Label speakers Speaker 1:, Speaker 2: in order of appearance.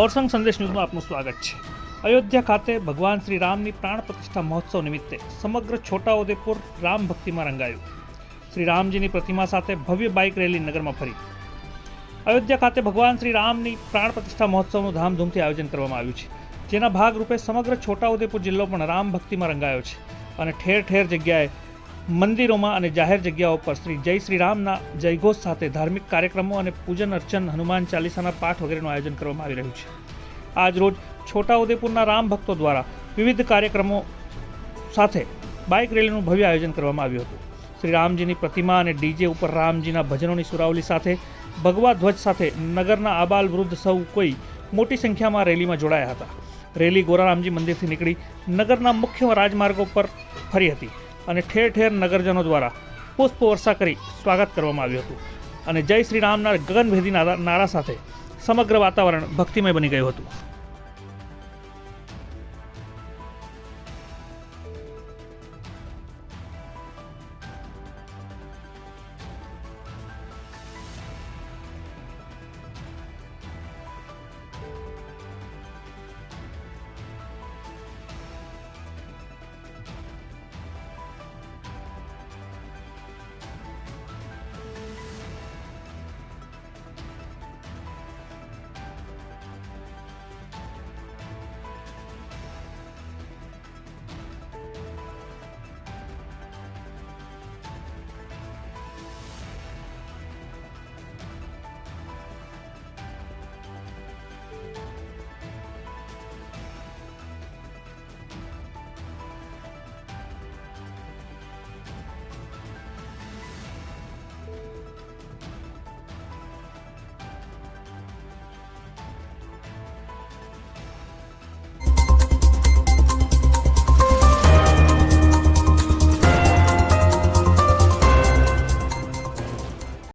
Speaker 1: ઓરસંગ સંદેશ ન્યૂઝમાં આપનું સ્વાગત છે. અયોધ્યા ખાતે ભગવાન શ્રી રામની પ્રાણ પ્રતિષ્ઠા મહોત્સવ નિમિત્તે સમગ્ર છોટાઉદેપુર રામ ભક્તિમાં રંગાયું. શ્રી રામજીની પ્રતિમા સાથે ભવ્ય બાઇક રેલી નગરમાં ફરી. અયોધ્યા ખાતે ભગવાન શ્રી રામની પ્રાણ પ્રતિષ્ઠા મહોત્સવનું ધામધૂમથી આયોજન કરવામાં આવ્યું છે. જેના ભાગરૂપે સમગ્ર છોટાઉદેપુર જિલ્લો પણ રામ ભક્તિમાં રંગાયો છે અને ઠેર ઠેર જગ્યાએ મંદિરોમાં અને જાહેર જગ્યાઓ પર શ્રી જય શ્રી રામના જયઘોષ સાથે ધાર્મિક કાર્યક્રમો અને પૂજન અર્ચન, હનુમાન ચાલીસાના પાઠ વગેરેનું આયોજન કરવામાં આવી રહ્યું છે. આજ રોજ છોટાઉદેપુરના રામ ભક્તો દ્વારા વિવિધ કાર્યક્રમો સાથે બાઇક રેલીનું ભવ્ય આયોજન કરવામાં આવ્યું હતું. શ્રી રામજીની પ્રતિમા અને ડીજે ઉપર રામજીના ભજનોની સુરાવલી સાથે, ભગવા ધ્વજ સાથે નગરના આબાલ વૃદ્ધ સૌ કોઈ મોટી સંખ્યામાં રેલીમાં જોડાયા હતા. રેલી ગોરારામજી મંદિરથી નીકળી નગરના મુખ્ય રાજમાર્ગો પર ફરી હતી. અને ઠેર ઠેર નગરજનો દ્વારા પુષ્પ વર્ષા કરી સ્વાગત કરવામાં આવ્યું હતું. અને જય શ્રી રામના ગગનભેદી નારા સાથે સમગ્ર વાતાવરણ ભક્તિમય બની ગયું હતું.